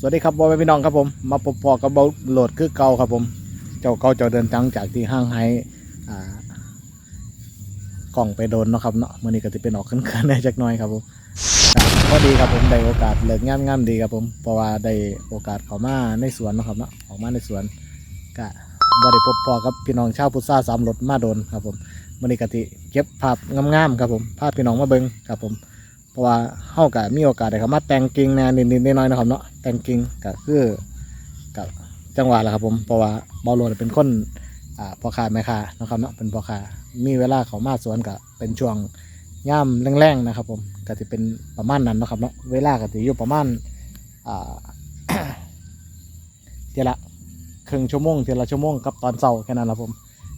สวัสดีครับบอยพี่น้องครับผม มาพบพอกับเบาโหลดคือเก่าครับผม เจ้าเก่าเจ้าเดินจังจากที่ห้างไฮอ่ากล่องไปโดนเนาะครับเนาะมื่อนี้ก็จะเป็นออกขึ้นๆได้จักน้อยครับผมก็ดีครับผมได้โอกาสเลิกงานงานดีครับผมเพราะว่าได้โอกาสเข้ามาในสวนเนาะครับเนาะออกมาในสวนก็บ่ได้พบพอกับพี่น้องชาวพุทธาสามรถมาโดนครับผมมื่อนี้ก็จะเก็บภาพงามๆครับผมภาพพี่น้องมาเบิ่งครับผม ราะว่าเฮาก็มีโอกาสได้เข้ามาแต่งกิ่งแหน่นิดๆน้อยๆนะครับเนาะแต่งกิ่งก็คือกับจังหวะแหละครับผมเพราะว่าบอลโลนเป็นคนอ่าพ่อค้าแม่ค้านะครับเนาะเป็นพ่อค้ามีเวลาเขามาสวนก็เป็นช่วงย่ามแรงๆนะครับ ผมก็จะเป็นประมาณนั้นนะครับเนาะเวลาก็จะอยู่ประมาณอ่าเทียละครึ่งชั่วโมงเทียละชั่วโมงกับตอนเช้าแค่นั้นแหละผม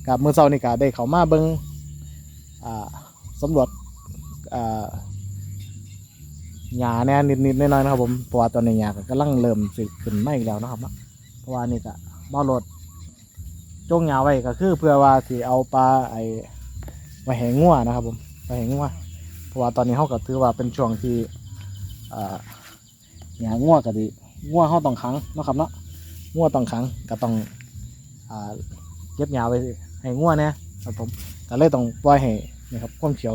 กับมื้อเช้านี่ก็ได้เขามาเบิ่งอ่าสำรวจอ่า หญ้าแน่นิดๆน้อยๆนะครับผมเพราะว่าตอนนี้หญ้าก็กำลังเริ่มสิขึ้นไมาอีกแล้วนะครับเนาะเพราะว่านี่ก็บ่อรถจงหญ้าไว้ก็คือ เพื่อว่าสิเอาปลาไอ้ไว้แหงงัวนะครับ ผมไว้แหงงัวเพราะว่าตอนนี้เขาก็ถือว่าเป็นช่วงที่อ่าหญ้างัวก็ดีงัวเขาต้องขังนะครับเนาะงัวต้องขังก็ต้องอ่าเก็บหญ้าไว้ให้งัวเนี่ยครับผมก็เลยต้องปล่อยให้นี่ครับความเขียว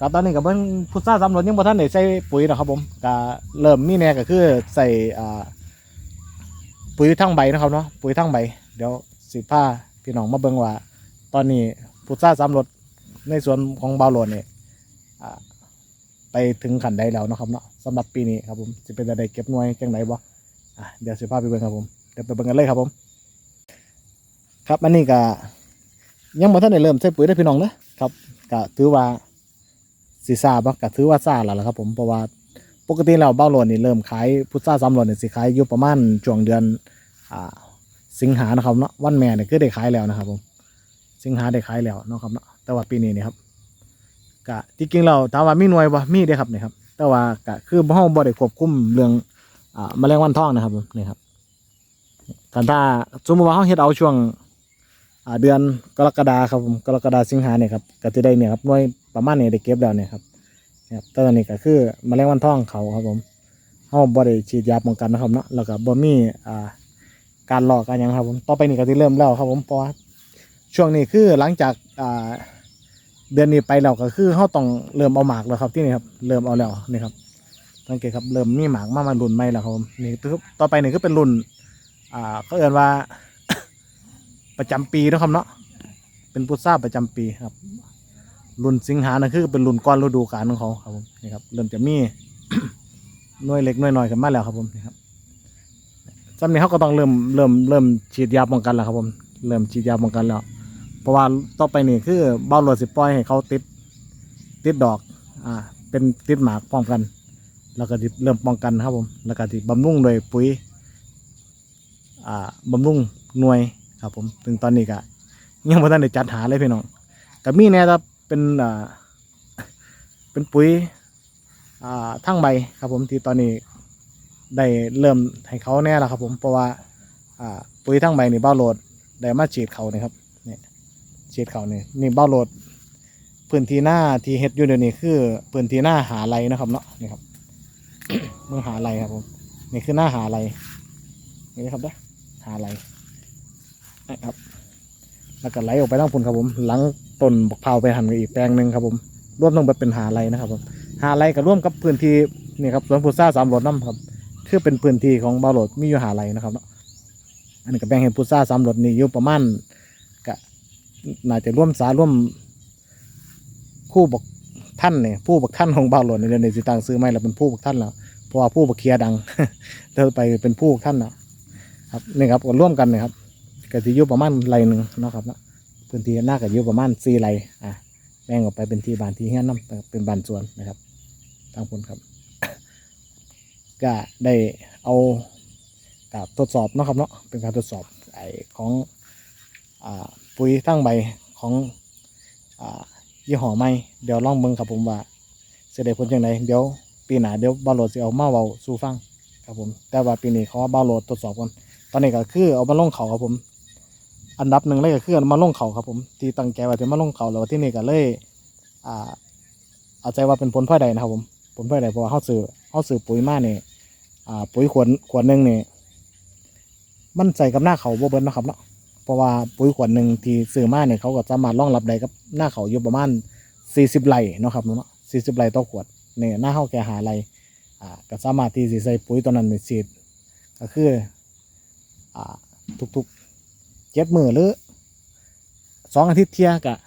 ก็ตอนนี้ก็เพิ่นพุทราสำรวจยังบ่ทันได้ใส่ปุ๋ยหรอกครับผมก็เริ่มมีแน่ก็คือใส่อ่าปุ๋ยทั้งใบนะครับเนาะปุ๋ยทั้งใบ เดี๋ยวสิพาพี่น้องมาเบิ่งว่า ตอนนี้พุทราสำรวจในส่วนของบาวโหลดนี่อ่าไปถึงขันใดแล้วนะครับเนาะสำหรับปีนี้ครับผมจะเป็นจะได้เก็บหน่วยจังไดบ่อะเดี๋ยวสิพาไปเบิ่งครับผมเดี๋ยวไปเบิ่งกันเลยครับผม ครับอันนี้ก็ยังบ่ทันได้เริ่มใส่ปุ๋ยได้พี่น้องเด้อครับก็ถือว่า สีซาบ่ก็ถือว่าซาแล้วล่ะครับ ผมเพราะว่าปกติแล้วเบ้าโหลนนี่เริ่มขายพุทราสามโหลนนี่สิขายอยู่ประมาณช่วงเดือนอ่าสิงหานะครับเนาะวันแม่เนี่ยคือได้ขายแล้วนะครับ ผม สิงหาได้ขายแล้วเนาะครับเนาะแต่ว่าปีนี้นี่ครับก็ที่จริงเราถามว่ามีหน่วยบ่มีเด้ครับนี่ครับ แต่ว่าก็คือเฮาบ่ได้ควบคุมเรื่องอ่าแมลงวันทองนะครับนี่ครับกันถ้าสมมติว่าเฮาเฮ็ดเอาช่วงอ่าเดือนกรกฎาครับผมกรกฎาสิงหาเนี่ยครับก็จะได้เนี่ยครับหน่วย ประมาณนี้ได้เก็บแล้วเนี่ยครับนะครับตอนนี้ก็คือมแมลงวันทองเขาครับผมเขาบ่ได้ฉีดยาป้องกันนะครับเนาะแล้วก็บ่มีอ่าการหลอกกันยังครับผมต่อไปนี่ก็ที่เริ่มแล้วครับผมเพราะช่วงนี้คือหลังจากอ่าเดือนนี้ไปแล้วก็คือเขาต้องเริ่มเอาหมากแล้วครับที่นี่ครับเริ่มเอาแล้วนี่ครับสังเกตครับเริ่มมีหมากมามารุ่นใหม่แล้วครับผมนี่ต่อไปนี่คือเป็นรุ่นอ่าเขาเอ่นว่าประจำปีนะครับเนาะเป็นพุทราประจำปีครับ รุ่นสิงหานะคือเป็นรุ่นก้อนฤดูกาลของเขาครับผมนี่ครับเริ่มจะมีหน่วยเล็กหน่วยน้อยกันมาแล้วครับผมนี่ครับสำนี้เขาก็ต้องเริ่มเริ่มเริ่มฉีดยาป้องกันแล้วครับผมเริ่มฉีดยาป้องกันแล้ว เพราะว่าต่อไปนี่คือเบ้าหลวดสิปล่อยให้เขาติดติดดอกอ่าเป็นติดหมากพร้อมกัน แล้วก็เริ่มป้องกันครับผมแล้วก็ที่บำรุงโดยปุ๋ยอ่าบำรุงหน่วยครับผมถึงตอนนี้ก็ยังไม่ทันได้จัดหาเลยพี่น้องก็มีแน่ครับ เป็นอ่าเป็นปุ๋ยอ่าทั้งใบครับผมที่ตอนนี้ได้เริ่มให้เขาแน่แล้วครับผมเพราะว่าอ่าปุ๋ยทั้งใบนี่เบ้าโหลดได้มาฉีดเขานี่ครับนี่ฉีดเขานี่นี่เบ้าโหลดพื้นที่หน้าที่เฮ็ดอยู่เดี๋ยวนี้คือพื้นที่หน้าหาไรนะครับเนาะนี่ครับเมืองหาไรครับผมนี่คือหน้าหาไรนี่ครับเด้อหาไรนะครับ แล้วก็ไหลออกไปทั้งพุ่นครับผม หลัง ต้นบักเผาไปหันกับอีกแปลงหนึ่งครับผมร่วมลงไปเป็นหาไรนะครับผมหาไรก็ร่วมกับพื้นที่นี่ครับสวนพุทราสามโหลดน้ำครับคือเป็นพื้นที่ของบาโหลดมีอยู่หาไรนะครับเนาะอันนี้ก็แบ่งเห็นพุทราสามโหลดนี่อยู่ประมาณก็น่าจะร่วมสาร่วมคู่บักท่านเนี่ยผู้บักท่านของบาโหลดในเดือนในสิตังซื้อไม่แล้วเป็นผู้บักท่านแล้วเพราะว่าผู้บักเคียดังเดินไปเป็นผู้บักท่านแล้วครับนี่ครับก็ร่วมกันนะครับก็จะอยู่ประมาณไรหนึ่งนะครับนะ พื้นที่หน้าก็อยู่ประมาณสี่ไรอะแบ่งออกไปเป็นที่บานที่เฮี้ยนน้ำเป็นบานสวนนะครับทางผลครับ ก็ได้เอากับทดสอบนะครับเนาะเป็นการทดสอบไอของอ่าปุ๋ยทั้งใบของอ่ายี่ห้อใหม่เดี๋ยวลองเบิ่งครับผมว่าจะได้ผลยังไงเดี๋ยวปีหน้าเดี๋ยวบาโหลดจะเอามาเบาสู่ฟังครับผม แต่ว่าปีนี้เขาว่าบาโหลดทดสอบก่อนตอนนี้ก็คือเอามาลงเขาครับผม อันดับหนึ่งเลยก็คือเอามาลงเขาครับผมที่ตั้งใจว่าจะมาลงเขาแล้วที่นี่ก็เลยอ่าเอาใจว่าเป็นผลพลอยใดนะครับผมผลพลอยใดเพราะว่าเขาซื้อเขาซื้อปุ๋ยมาเนี่ยอ่าปุ๋ยขวดขวดหนึ่งเนี่ยมันใส่กับหน้าเขาบ่เบิ้เนะครับเนาะเพราะว่าปุ๋ยขวดหนึ่งที่ซื้อมาเนี่ยเขาก็สามารถรองรับได้กับหน้าเขาอยู่ประมาณสี่สิบไร่เนาะครับเนาะสี่สิบไร่ต่อขวดเนี่ยหน้าเขาแก่หาไรอ่าก็สามารถที่จะใส่ปุ๋ยตัวนั้นในฉีดก็คืออ่าทุกๆ เจ็ดมือหรือสองอาทิตย์เทียกะ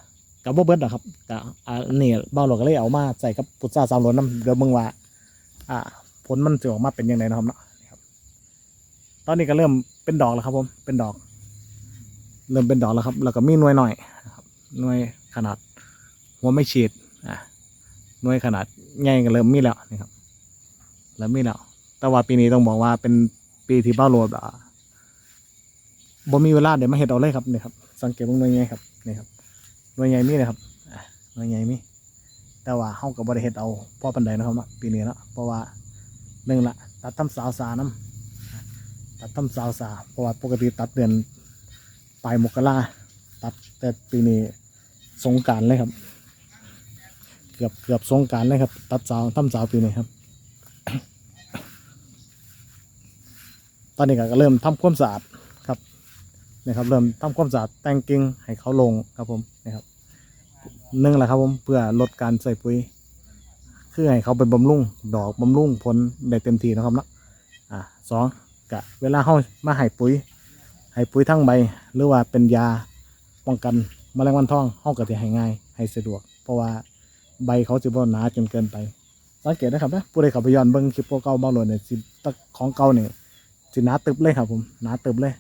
กับบ่เบิดนะครับกะอ่านี่เบ้าหลอกก็เลยเอามาใส่กับปุตซาสามหลวนน้ำเดี๋ยวมึงว่า อ่า ผลมันจะออกมาเป็นยังไงนะครับเนาะนะครับ ตอนนี้ก็เริ่มเป็นดอกแล้วครับ ผม เป็นดอก เริ่มเป็นดอกแล้วครับ แล้วก็มีหน่วยหน่อยนะครับหน่วยขนาด หัวไม่ฉีด อ่าหน่วยขนาดใหญ่ก็เริ่มมีแล้วนี่ครับเริ่มมีแล้ว แต่ว่าปีนี้ต้องบอกว่าเป็นปีที่เบ้าโลดอ่า บ่มีเวลาเดี๋ยวมาเห็ดเอาเลยครับนี่ครับสังเกตว่าหน่วยใหญ่ครับนี่ครับหน่วยใหญ่มีเลยครับหน่วยใหญ่มีแต่ว่าเฮาก็บ่ได้เฮ็ดเอาพ่อปันใดนะครับเนาะปีนี้เนาะเพราะว่าหนึ่งละตัดทำสาวสาน้ำตัดทำสาวสาเพราะว่าปกติตัดเดือนปลายมกราตัดแต่ปีนี้สงการเลยครับ เกือบเกือบสงการเลยครับ ตัดสาวทำสาวปีนี้ครับ ตอนนี้ก็เริ่มทำความสะอาด นี่ครับเริ่มทำความสะอาดแต่งกิ่งให้เขาลงครับผมนี่ครับหนึ่งแหละครับผมเพื่อลดการใส่ปุ๋ยคือให้เขาเป็นบำรุงดอกบำรุงผลได้เต็มที่นะครับเนาะอ่าสองกะเวลาเขามาให้ปุ๋ยให้ปุ๋ยทั้งใบ หรือว่าเป็นยาป้องกันแมลงวันทองเขาก็จะให้ง่ายให้สะดวก เพราะว่าใบเขาจะบ่หนาจนเกินไปสังเกตนะครับนะผู้ใดเขาไปย้อนเบิ้งคลิปพวกเก่าบ้าหลดเนี่ยสิตะของเก่าเนี่ยสิหนาตึบเลยครับผมหนาตึบเลย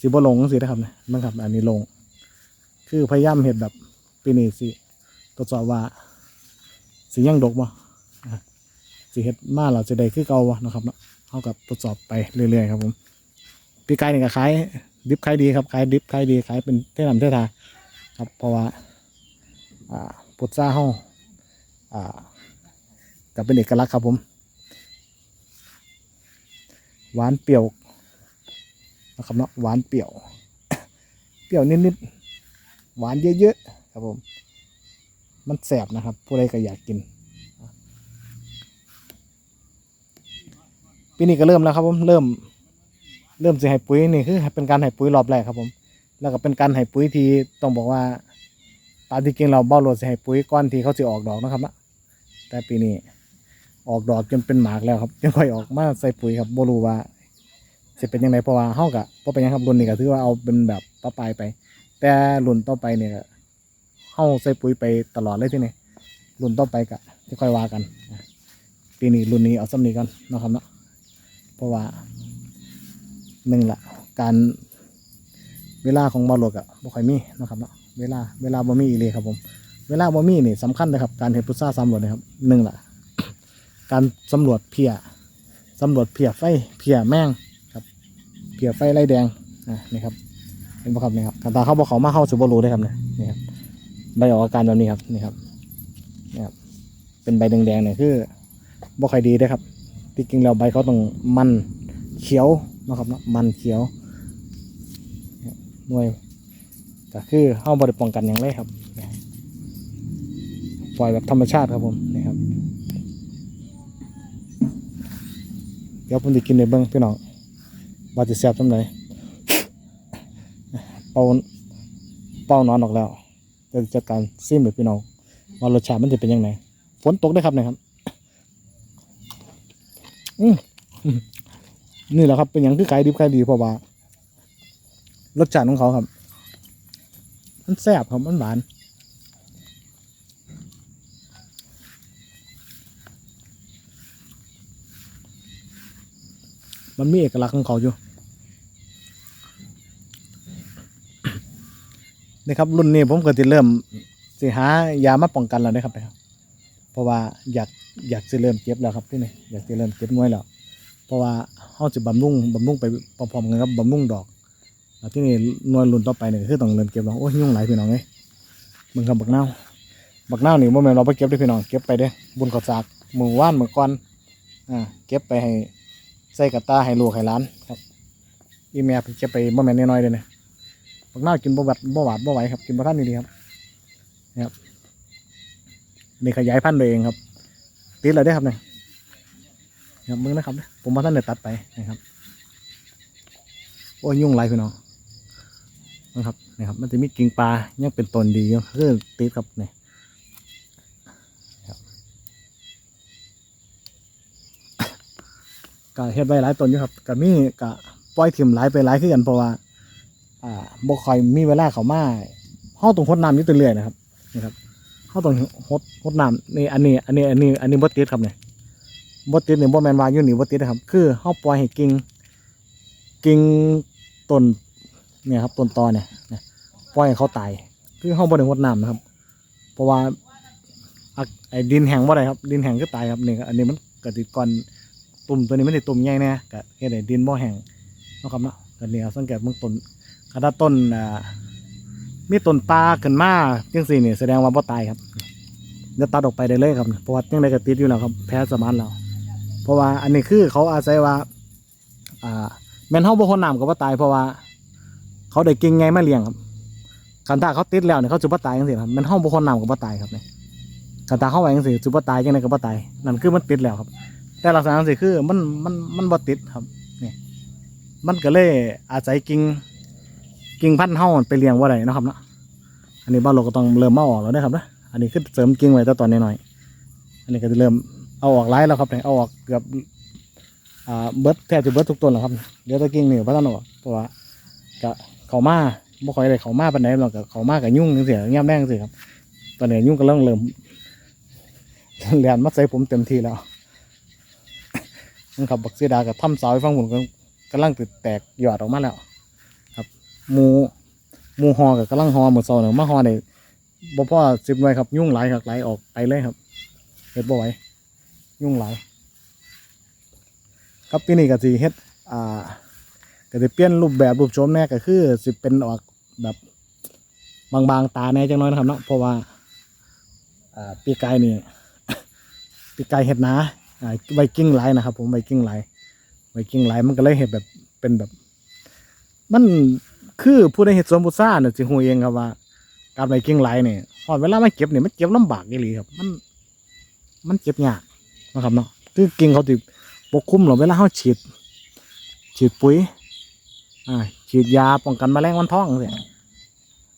สิบ่ลงสินะครับนี่ยมันครับ อันนี้ลง คือพยายามเห็ดแบบปีนี้สิตรวจสอบว่าสิยังดกบ่สิเฮ็ดมาเราจะได้คือเก่าบ่นะครับเนาะเท่ากับตรวจสอบไปเรื่อยๆครับผมปีกายนี่ก็ขายดิบขายดีครับขายดิบขายดีขายเป็นเท่นำเท่ทาครับเพราะว่าอ่าปุตซ่าเฮาอ่ากับเป็นเอกลักษณ์ครับผม หวานเปรี้ยว นะครับเนาะหวานเปรี้ยว เปรี้ยวนิดๆหวานเยอะๆครับผม มันแสบนะครับผู้ใดก็อยากกินปีนี้ก็เริ่มแล้วครับผมเริ่ม เริ่มจะให้ปุ๋ยนี่คือเป็นการให้ปุ๋ยรอบแรกครับผม แล้วก็เป็นการให้ปุ๋ยที่ต้องบอกว่าตามที่จริงเราเบ้าโหลดจะให้ปุ๋ยก้อนที่เขาจะออกดอกนะครับนะแต่ปีนี้ออกดอกจนเป็นหมากแล้วครับยังค่อยออกมาใส่ปุ๋ยครับบ่รู้ว่า จะเป็นยังไงเพราะว่าเฮากับพอเป็นหยังครับรุ่นนี้ก็ถือว่าเอาเป็นแบบปะปลายไป แต่รุ่นต่อไปเนี่ยก็เฮาใส่ปุ๋ยไปตลอดเลยที่นี่รุ่นต่อไปก็จะค่อยว่ากันอะปีนี้รุ่นนี้เอาสำนีกันเนาะครับเนาะเพราะว่าหนึ่งละการเวลาของบอลโลกอะบ่ค่อยมีเนาะครับเนาะเวลาเวลาบ่มีอีเลยครับผม เวลาบ่มีนี่สำคัญนะครับ การเห็นพุทราสำรวจนะครับหนึ่งละการสำรวจเพียสำรวจเพียไฟเพียแมง เพียวไฟไล่แดงอะนี่ครับเห็นปะครับนี่ครับกันตาเขาบอกเขามาเข้าสู่บรูได้ครับเนี่ยนี่ครับใบออกอาการแบบนี้ครับนี่ครับนี่ครับเป็นใบแดงๆเนี่ยคือบ่ค่อยดีได้ครับที่จริงแล้วใบเขาต้องมันเขียวนะครับเนาะมันเขียวนี่ยหน่วยก็คือเข้าบริป้องกันอย่างไรครับปล่อยแบบธรรมชาติครับผมนี่ครับเดี๋ยวผมจะกินในเบิ้งพี่น้อง ว่าจะแซ่บสำไหนเป่าเป่านอนออกแล้วจะจัดการซิมแบบพี่น้องว่ารสชาติมันจะเป็นยังไงฝนตกได้ครับนะครับอืมอืมนี่แหละครับเป็นอย่างที่ขายดีขายดีเพราะว่ารสชาติของเขาครับ มันแซ่บครับมันหวานมันมีเอกลักษณ์ของเขาอยู่ นี่ครับรุ่นนี้ผมก็จะเริ่มสิหายามาป้องกันแล้วนะครับเพราะว่าอยากอยากจะเริ่มเจ็บแล้วครับที่นี่อยากจะเริ่มเจ็บน้อยแล้วเพราะว่าเขาจะบำรุงบำรุงไปพร้อมๆกันครับบำรุงดอกแล้วที่นี่น่วยรุ่นต่อไปเนี่ยคือต้องเริ่มเก็บแล้วโอ้ยยุ่งหลายพี่น้องเลยมึงครับบักเน่าบักเน่านี่ว่าแม่เราไปเก็บได้พี่น้องเก็บไปเด้บุญขอจากมือว่านมือก่อนอ่าเก็บไปให้ใส่กระตาให้ลูกให้หลานครับอีเมียเพิ่นเก็บไปบ่แม่นน้อยๆเลยเนี่ย บักหน้ากินบ่หวัดบ่หวาดบ่ไหวครับกินบ่ทันดีๆครับนะครับนี่ขยายพันธุ์โดยเองครับติดเลยได้ครับเนี่ยครับมึงนะครับเด้อผมมาท่านได้ตัดไปนะครับโอ้ยยุ่งไรพี่น้องนะครับนี่ครับ มันจะมีกิ่งปลายังเป็นต้นดีอยู่คือติดครับเนี่ครับก็เฮ็ดไว้หลายต้นอยู่ครับก็มีก็ปล่อยถิ่มหลายไปหลายขึ้นกันเพราะว่า อ่าบ่ค่อยมีเวลาเขามาเฮาต้องหดน้ำอยู่เรื่อยๆนะครับนี่ครับเฮาต้องหดหดน้ำนี่อันนี้ อันนี้ อันนี้ อันนี้บ่ติดครับเนี่ยบ่ติดนี่บ่แม่นว่าอยู่นี่บ่ติดนะครับ คือเฮาปล่อยให้กิ่งกิ่งต้นเนี่ยครับต้นตอเนี่ยเนี่ยปล่อยให้เขาตาย คือเฮาบ่ได้หดน้ำนะครับ เพราะว่าไอ้ดินแห้งบ่ได้ครับ ดินแห้งคือตายครับนี่อันนี้มันกติดก่อนตุ่มตัวนี้มันสิตุ่มใหญ่แน่ก็เฮ็ดให้ดินบ่แห้งนะครับเนาะก็นี่ครับสังเกตเบื้องต้น ถ้าต้นอ่ามีต้นปลาขึ้นมาจังสี่นี่แสดงว่าบ่ตายครับเดี๋ยวตัดออกไปได้เลยครับเพราะว่ายังไงก็ติดอยู่แล้วครับแพ้สมานแล้วเพราะว่าอันนี้คือเขาอาศัยว่าอ่าแม่นเฮาบ่คนน้ำก็บ่ตายเพราะว่า เขาได้กิ่งไงมาเลี้ยงครับคันถ้าเขาติดแล้วเนี่ยเขาสิบ่ตายจังซี่ครับแม่นเฮาบ่คนน้ำก็บ่ตายครับเนี่ยคันถ้าเขาไว้จังซี่สิบ่ตายจังไดก็บ่ตายนั่นคือมันติดแล้วครับ แต่ลักษณะจังซี่คือมันมันมันบ่ติดครับนี่มันก็เลยอาศัยกิ่ง กิ่งพันธุ์เฮาไปเลี้ยงว่าไรนะครับเนาะอันนี้บ้านเราก็ต้องเริ่มมาออกแล้วนะครับนะอันนี้คือเสริมกิ่งไว้แต่ตอนน้อยๆอันนี้ก็จะเริ่มเอาออกไล่แล้วครับเนี่ยเอาออกเกือบอ่าเบิร์ดแทบจะเบิร์ดทุกต้นแล้วครับเดี๋ยวตะกิ่งนี่พัฒนาออกเพราะว่าก็เขามาบ่ค่อยได้เขามาปานใดหรอกก็เขามากับยุ่งจังซี่แง่มแดงจังซี่ครับ ตอนนี้ยุ่งก็เริ่มเริ่มเรียนมาใส่ผมเต็มที่แล้วนั่นครับบักเสียดากับถ้ำสาวให้ฟังผมก็กำลังติดแตกหยอดออกมาแล้ว หมูหมูหอกับกำลังหอหมดโซนมาหอได้บ่พ่อสิบหน่วยครับ ยุ่งหลายครับไหลออกไปเลยครับเฮ็ดบ่ไหวยุ่งหลายครับปีนี้ก็สิเฮ็ดอ่าก็สิเปลี่ยนรูปแบบรูปโฉมแน่ก็คือสิเป็นออกแบบบางๆตาแน่จังน้อยนะครับเนาะเพราะว่าอ่าปีกายนี่ปีกายเฮ็ดนาอ่าไวกิ้งไหลนะครับ ผมไวกิ้งไหลายไวกิ้งไหลมันก็เลยเฮ็ดแบบเป็นแบบ มัน คือผู้ได้เห็ดสวนบุษราเนี่ยสิหูเองครับว่า การไปกิ้งไหลเนี่ยพอเวลามาเก็บเนี่ยมันเก็บลำบากอีหลีครับ มัน มันเก็บยากนะครับเนาะคือกิ่งเขาติปกคลุมหรอเวลาเขาฉีด ฉีดปุ๋ยอ่าฉีดยาป้องกันแมลงวันท้องเสีย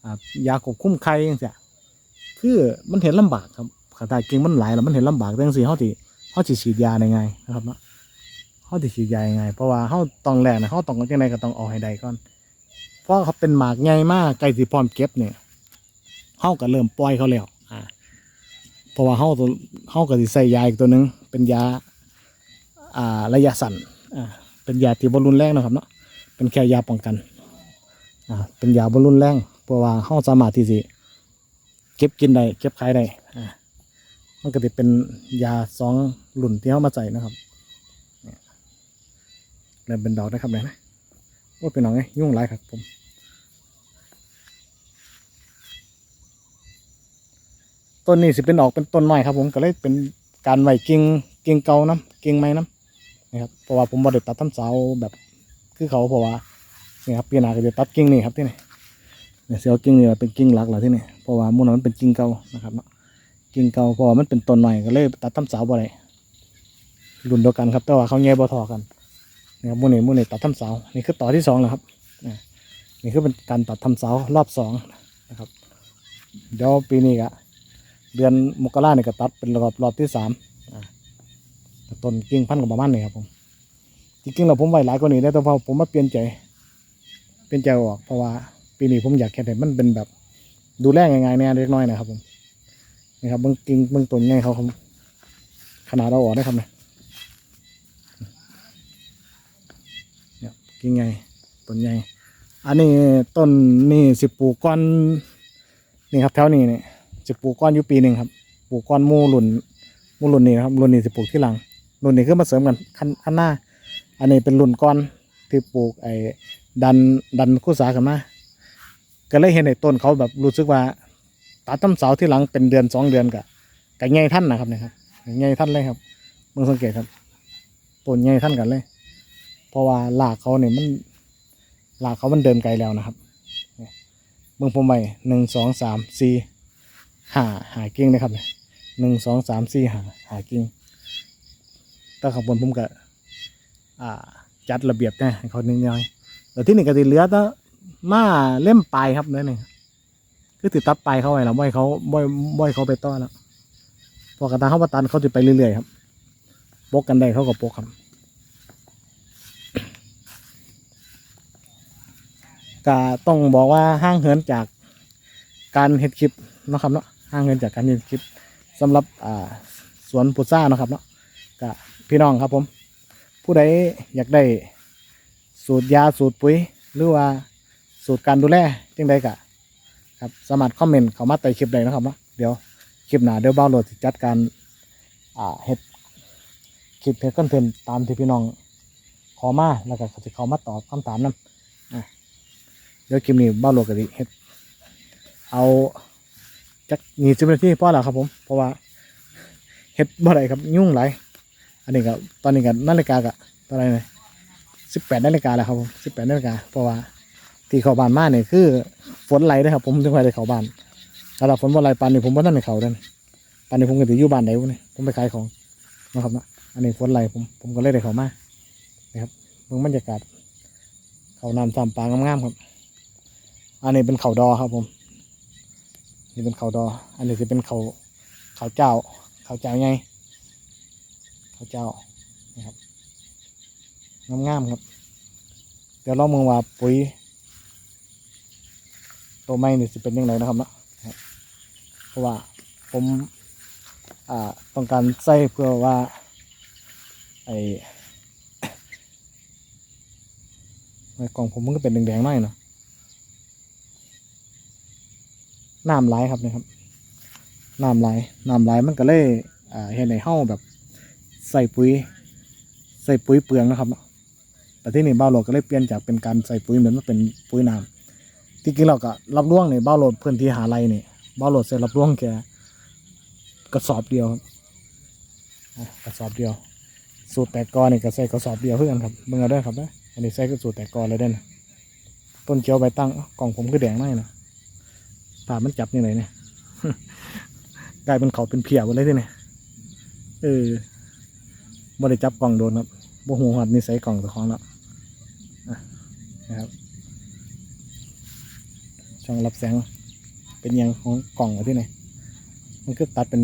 อ่ายาควบคุมไข่เสียคือมันเห็นลำบากครับขาตากิ่งมันไหลแล้วมันเห็นลำบากแต่จังซี่เขาติเขาสิฉีดยาในไงนะครับเนาะเขาสิฉีดยายังไง เพราะว่าเขาต้องแรกนะเขาต้องจังไดก็ต้องเอาให้ได้ก่อน เพราะเขาเป็นหมากใหญ่มากใกล้สิพร้อมเก็บเนี่ยเฮาก็เริ่มปล่อยเขาแล้วอ่าเพราะว่าเฮาตัวเฮาก็สิใส่ยาอีกตัวหนึง เป็นยาอ่าระยะสั้นอ่าเป็นยาที่บรุนแรงนะครับเนาะเป็นแค่ยาป้องกันอ่าเป็นยาบรุนแรงเพราะว่าเฮาสามารถที่สิเก็บกินได้เก็บขายได้อ่ามันก็สิเป็นยาสองรุ่นที่เฮามาใส่นะครับเนี่ยเริ่มเป็นดอกนะครับเนี่ยนะ โอ้เป็นหนังไงยุ่งหลายครับผมต้นนี้สิเป็นออกเป็นต้นใหม่ครับ ผมก็เลยเป็นการไหวกิ่งกิ่งเก่าน้ำกิ่งไม้น้ำนะครับเพราะว่าผมบ่ได้ตัดทำเสาแบบคือเขาเพราะว่านี่ครับปีหน้าก็จะตัดกิ่งนี่ครับที่นี่เนี่ยเสียวกิ่งนี่เป็นกิ่งหลักเหรอที่นี่เพราะว่ามูนนมันเป็นกิ่งเก่านะครับเนาะกิ่งเก่าเพราะมันเป็นต้นใหม่ก็เลยตัดทำเสาบ่ได้รุ่นเดียวกันครับ แต่ว่าเขาแง่บ่ทอกัน นะครับมูนี่มูนี่ตัดทำเสานี่คือต่อที่สองแล้วครับนี่คือเป็นการตัดทำเสารอบสองนะครับ เดี๋ยวปีนี้ก็เดือนมกราเนี่ยก็ตัดเป็นรอบรอบที่สามต้นกิ่งพันธุ์กับประมาณนี้ครับผมจริงๆเราผมไว้หลายกว่านี้ได้แต่พอผมมาเปลี่ยนใจ เปลี่ยนใจออกเพราะว่าปีนี้ผมอยากแค่ให้มันเป็นแบบดูแลง่ายๆเนี่ยเล็กน้อยนะครับผมนี่ครับเบื้องกิ่งเบื้องต้นงเขาครับขนาดเราออกได้ครับเนี่ย เนี่ ยกิ่งต้นใหญ่ อันนี้ต้นนี่สิปลูกก้อนนี่ครับแถวนี้นี่สิปลูกก้อนอยู่ปีหนึ่งครับปลูกก้อนมูหลุนมูหลุนนี่นะครับรุ่นนี้สิปลูกที่หลังรุ่นนี้คือมาเสริมกันขั้นขั้นหน้า อันนี้เป็นรุ่นก้อนที่ปลูกไอ้ดันดันคู่สากันมาก็เลยเห็นไอ้ต้นเขาแบบรู้สึกว่าตัดต้นเสาที่หลังเป็นเดือนสองเดือนกะกะใหญ่ท่านนะครับเนี่ยครับใหญ่ท่านเลยครับมื่อสังเกตครับต้นใหญ่ท่านกันเลย เพราะว่าหลากเขาเนี่ยมันหลากเขามันเดินไกลแล้วนะครับเมืองผมไปหนึ่งสองสามสี่หาหากิ้งนะครับหนึ่งสองสามสี่หาหากิ้งแต่ข้างบนผมก็จัดระเบียบน่ให้เขานิดหน่อยแต่ที่หนี่งก็สิเหลือแต่มาเล่มปลายครับนั่นเองคือติดตัดปลายเขาไว้แล้วบ่ให้เขาบ่ให้บ่ให้เขาไปต้อนแล้วพอกระตาเขามาตันเขาจะไปเรื่อยๆครับปกกันได้เขาก็ปกครับ ก็ต้องบอกว่าห้างเหินจากการเฮ็ดคลิปนะครับเนาะห้างเหินจากการเฮ็ดคลิปสำหรับอ่าสวนพุทรานะครับเนาะก็พี่น้องครับผม ผู้ใดอยากได้สูตรยาสูตรปุ๋ย หรือว่าสูตรการดูแลจังใดกะครับสามารถคอมเมนต์เข้ามาใต้คลิปได้นะครับเนาะเดี๋ยวคลิปหน้าเดี๋ยวบ้าโหลดจัดการอ่าเฮ็ดคลิปเฮ็ดคอนเทนต์ตามที่พี่น้องขอมาแล้วก็จะเขามาตอบคำถามนั้นเดี๋ยวคลิปนี้บ้านโลกกะดิเฮ็ดเอาจักยี่สิบนาทีพอแล้วครับผม เพราะว่าเฮ็ดบ่ได้ครับยุ่งหลายอันนี้ก็ตอนนี้ก็นาฬิกาก็ตอนไหนเนี่ยสิบแปดนาฬิกาแล้วครับผมสิบแปดนาฬิกาเพราะว่าที่เข้าบ้านมาเนี่ยคือฝนไหลนะครับ ผมจึงไปได้เข้าบ้านถ้าเราฝนบ่ไหลปานนี้ผมบ่ทันได้เข้าเด้อปานนี้ผมก็สิอยู่บ้านไหนวะเนี่ยผมไปขายของนะครับนะอันนี้ฝนไหลผมผมก็เลยได้เข้ามานะครับเบิ่งบรรยากาศเขาน้ำซ้ำปลางามๆครับ อันนี้เป็นเขาดอครับผม นี่เป็นเขาดอ อันนี้จะเป็นเขาเขาเจ้า เขาเจ้าไงเขาเจ้านะครับงามๆครับ เดี๋ยวลองมองว่าปุ๋ยตัวไม้นี่จะเป็นยังไงนะครับเนาะเพราะว่าผมอ่าต้องการใส่เพื่อว่าไอไอ้กล่องผมมันก็เป็นแดงๆหน่อยเนาะ น้ำไหลครับนะครับน้ำไหลน้ำไหลมันก็เลยอ่าเห็นในเฮ้าแบบใส่ปุ๋ย ใส่ปุ๋ยเปลืองนะครับแต่ที่นี่บ้าโหลดก็เลยเปลี่ยนจากเป็นการใส่ปุ๋ยเหมือนมาเป็นปุ๋ยน้ำที่จริงเราก็รับร่วงในบ้าโหลดพื้นที่หาไรนี่บ้าโหลดใส่รับร่วงแกกระสอบเดียวกระสอบเดียว สูตรแตกกอนี่ก็ใส่กระสอบเดียวเพื่อนครับเบิ่งเอาเด้ครับนะอันนี้ใส่ก็สูตรแตกกอเลยเด้นะต้นเจียวใบตั้งกล่องผมก็แดงหน่อยนะามันจับยังไงเนี่ยกลายเป็นเขาเป็นเพียหมดเลยทีเนี่ยเออบ่ได้จับกล่องโดนครับบ่หูหัดนิสัยกล่องเจ้าของแล้วนะครับ ช่องรับแสงเป็นยังของกล่องอะไรที่ไหนมันก็ตัดเป็น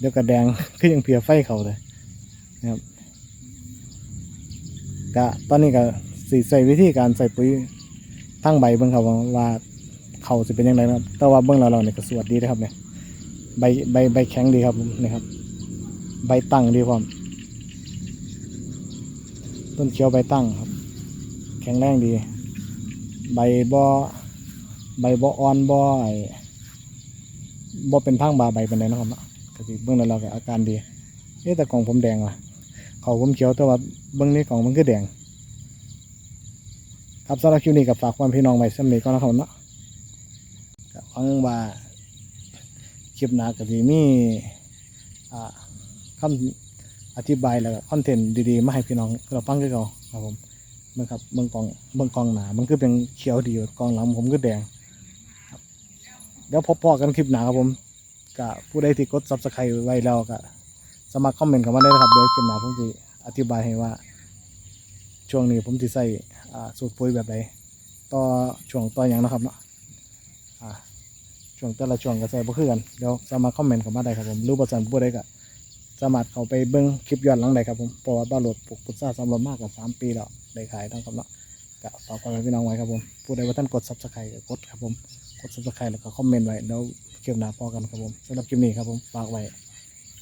เดียวกระแดงก็ยังเพียไฟเขาเลยนะครับกะตอนนี้ก็สีใส่วิธีการใส่ปุ๋ยทั้งใบเบิ่งครับว่าว่า เขาจะเป็นยังไงนะครับ แต่ว่าเบื้องเราเราเนี่ยก็สวดดีนะครับเนี่ยใบใบใบแข็งดีครับผมนี่ครับ ใบตั้งดีพร้อมต้นเขียวใบตั้งครับ แข็งแรงดี ใบบอใบบออ่อนบอไอบอเป็นพังบาใบเป็นไรนะครับก็สิเบื้องเราเราก็อาการดีเอ๊แต่กล่องผมแดงว่ะเขาผมเขียวแต่ว่าเบื้องนี้กล่องมันก็แดงครับสำหรับคลิปนี้กับฝากความพี่น้องไว้สำเร็จก็นะครับเนาะ ก็หวังว่าคลิปหน้าก็สิมีอ่าคำอธิบายแล้วก็คอนเทนต์ดีๆมาให้พี่น้องเราฟังกันก่อนครับผมเบิ่งครับเบิ่งกองเบิ่งกองหนามันคือเป็นเขียวดีกองหลังผมก็แดงครับเดี๋ยวพบพอกันคลิปหน้าครับผมก็ผู้ใดที่กด subscribe ไว้แล้วก็สามารคอมเมนต์เข้ามาได้นะครับเดี๋ยวคลิปหน้าผมจะอธิบายให้ว่า ช่วงนี้ผมจะใส่สูตรปุ๋ยแบบใดต่อช่วงต่ออย่างนะครับเนาะอ่า ช่วงแต่ละช่วงก็ใส่บ่คือกันเดี๋ยวสามารถคอมเมนต์เข้ามาได้ครับผมหรือบ่สั่นผู้ใดก็สามารถเข้าไปเบิ่งคลิปย้อนหลังได้ครับผมเพราะว่าบ้านโหลดปลูกพุทราสำรวจมากกว่าสามปีแล้วได้ขายทั้งครับเนาะก็ฝากความเป็นพี่น้องไว้ครับผมผู้ใดว่าท่านกด subscribe ก็กดครับผมกด subscribe แล้วก็คอมเมนต์ไว้เดี๋ยวคลิปหน้าพอกันครับผมสำหรับคลิปนี้ครับผมฝากไว้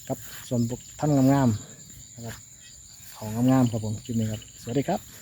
กับส่วนบุกท่านงามๆนะครับของงามๆครับผมคลิปนี้ครับสวัสดีครับ